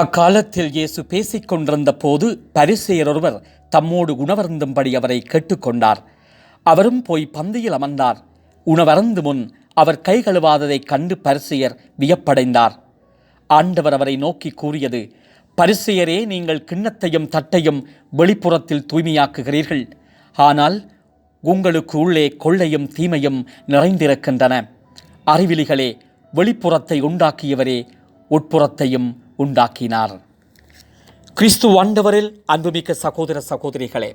அக்காலத்தில் இயேசு பேசிக் கொண்டிருந்த போது பரிசெயர் ஒருவர் தம்மோடு உணவருந்தும்படி அவரை கேட்டுக்கொண்டார். அவரும் போய் பந்தியில் அமர்ந்தார். உணவருந்து முன் அவர் கை கழுவாததைக் கண்டு பரிசெயர் வியப்படைந்தார். ஆண்டவர் அவரை நோக்கி கூறியது பரிசெயரே நீங்கள் கிண்ணத்தையும் தட்டையும் வெளிப்புறத்தில் தூய்மையாக்குகிறீர்கள். ஆனால் உங்களுக்கு உள்ளே கொள்ளையும் தீமையும் நிறைந்திருக்கின்றன. அறிவிலிகளே வெளிப்புறத்தை உண்டாக்கியவரே உட்புறத்தையும் உண்டாக்கினார். கிறிஸ்து ஆண்டவரில் அன்புமிக்க சகோதர சகோதரிகளே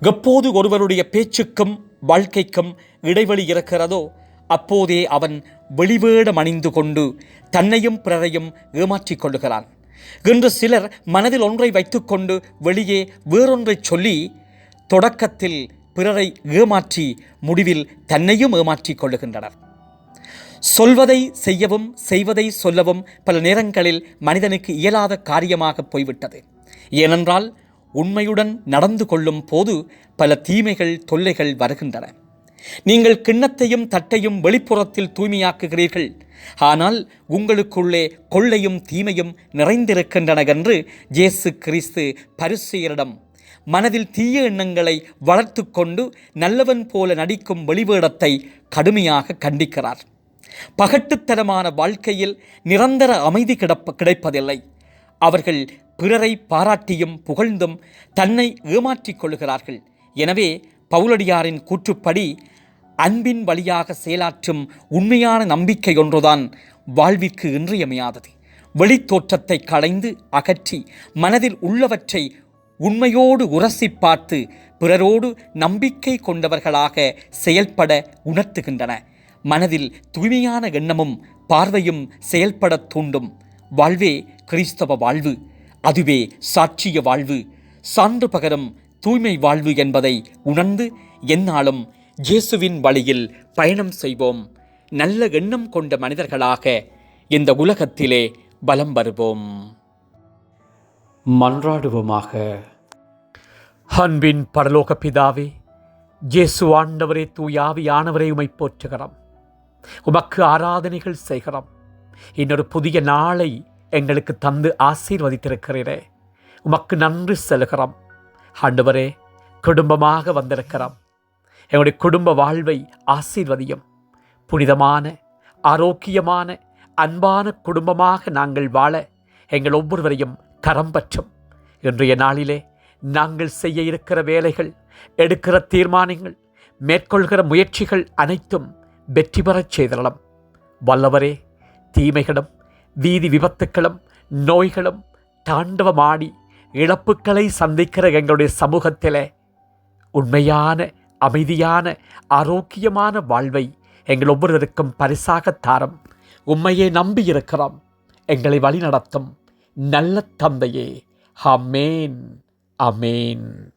எப்போது ஒருவருடைய பேச்சுக்கும் வாழ்க்கைக்கும் இடைவெளி இருக்கிறதோ அப்போதே அவன் வெளிவேடம் அணிந்து கொண்டு தன்னையும் பிறரையும் ஏமாற்றிக் கொள்ளுகிறான். இன்று சிலர் மனதில் ஒன்றை வைத்துக்கொண்டு வெளியே வேறொன்றைச் சொல்லி தொடக்கத்தில் பிறரை ஏமாற்றி முடிவில் தன்னையும் ஏமாற்றிக் கொள்ளுகின்றனர். சொல்வதை செய்யவும் செய்வதை சொல்லவும் பல நேரங்களில் மனிதனுக்கு இயலாத காரியமாக போய்விட்டது. ஏனென்றால் உண்மையுடன் நடந்து கொள்ளும் போது பல தீமைகள் தொல்லைகள் வருகின்றன. நீங்கள் கிண்ணத்தையும் தட்டையும் வெளிப்புறத்தில் தூய்மையாக்குகிறீர்கள். ஆனால் உங்களுக்குள்ளே கொள்ளையும் தீமையும் நிறைந்திருக்கின்றன என்று ஜேசு கிறிஸ்து பரிசுயரிடம் மனதில் தீய எண்ணங்களை வளர்த்து கொண்டு நல்லவன் போல நடிக்கும் வெளிவேடத்தை கடுமையாக கண்டிக்கிறார். பகட்டுத்தனமான வாழ்க்கையில் நிரந்தர அமைதி கிடப்ப கிடைப்பதில்லை. அவர்கள் பிறரை பாராட்டியும் புகழ்ந்தும் தன்னை ஏமாற்றிக் கொள்கிறார்கள் எனவே பவுலடியாரின் கூற்றுப்படி அன்பின் வழியாக செயலாற்றும் உண்மையான நம்பிக்கை ஒன்றுதான் வாழ்விற்கு இன்றியமையாதது. வெளித்தோற்றத்தை களைந்து அகற்றி மனதில் உள்ளவற்றை உண்மையோடு உரசி பார்த்து பிறரோடு நம்பிக்கை கொண்டவர்களாக செயல்பட உணர்த்துகின்றன. மனதில் தூய்மையான எண்ணமும் பார்வையும் செயல்படத் தூண்டும். வாழ்வே கிறிஸ்தவ வாழ்வு அதுவே சாட்சிய வாழ்வு. சான்று பகரும் தூய்மை வாழ்வு என்பதை உணர்ந்து எந்நாளும் இயேசுவின் வழியில் பயணம் செய்வோம். நல்ல எண்ணம் கொண்ட மனிதர்களாக இந்த உலகத்திலே பலம் வருவோம். மன்றாடுவோமாக. அன்பின் பரலோக பிதாவே இயேசு ஆண்டவரே தூயாவியானவரே உமை போற்றுகிறோம். உமக்கு ஆராதனைகள் செய்கிறோம். இன்னொரு புதிய நாளை எங்களுக்கு தந்து ஆசீர்வதித்திருக்கிறீரே. உமக்கு நன்றி செலுகிறோம் ஆண்டவரே குடும்பமாக வந்திருக்கிறோம். எங்களுடைய குடும்ப வாழ்வை ஆசீர்வதியும். புனிதமான ஆரோக்கியமான அன்பான குடும்பமாக நாங்கள் வாழ எங்கள் ஒவ்வொருவரையும் கரம் பற்றும். இன்றைய நாளிலே நாங்கள் செய்ய இருக்கிற வேலைகள் எடுக்கிற தீர்மானங்கள் மேற்கொள்கிற முயற்சிகள் அனைத்தும் வெற்றி பெறச் செய்தளம் வல்லவரே தீமைகளும் வீதி விபத்துக்களும் நோய்களும் தாண்டவமாடி இழப்புக்களை சந்திக்கிற எங்களுடைய சமூகத்தில் உண்மையான அமைதியான ஆரோக்கியமான வாழ்வை எங்கள் ஒவ்வொருவருக்கும் பரிசாக தாரம். உண்மையை நம்பியிருக்கிறோம். எங்களை வழிநடத்தும். நல்ல தந்தையே. அமேன் அமேன்